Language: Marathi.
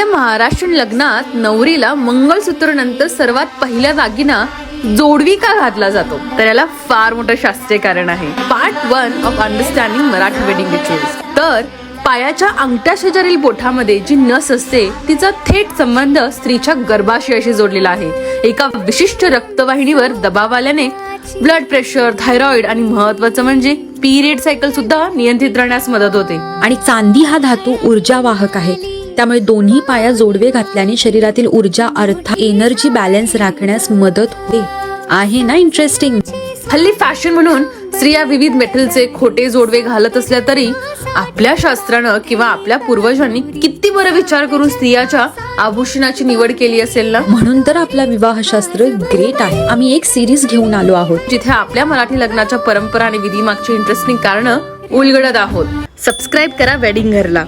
आपल्या महाराष्ट्रीयन लग्नात नवरीला मंगळसूत्र नंतर सर्वात पहिला दागिना जोडवी का घातला जातो. तर याला फार मोठं शास्त्रीय कारण आहे. Part one of understanding Marathi wedding rituals तर पायाच्या अंगठ्या शेजारील बोठामध्ये जी नस असते तिचा थेट संबंध स्त्रीच्या गर्भाशयाशी जोडलेला आहे. एका विशिष्ट रक्तवाहिनीवर दबाव आल्याने ब्लड प्रेशर थायरॉइड आणि महत्वाचं म्हणजे पिरियड सायकल सुद्धा नियंत्रित राहण्यास मदत होते. आणि चांदी हा धातू ऊर्जा वाहक आहे. त्यामुळे दोन्ही पाया जोडवे घातल्याने शरीरातील ऊर्जा अर्थात एनर्जी बॅलन्स राखण्यास मदत होते. आहे ना इंटरेस्टिंग हल्ली फॅशन म्हणून स्त्रिया विविध मेटलचे खोटे जोडवे घालत असल्या तरी आपल्या शास्त्रानं किंवा आपल्या पूर्वजांनी किती बरं विचार करून स्त्रियाच्या आभूषणाची निवड केली असेल ना? म्हणून तर आपला विवाहशास्त्र ग्रेट आहे. आम्ही एक सिरीज घेऊन आलो आहोत जिथे आपल्या मराठी लग्नाच्या परंपरा आणि विधी मागची इंटरेस्टिंग कारण उलगडत आहोत. सबस्क्राईब करा वेडिंग घरला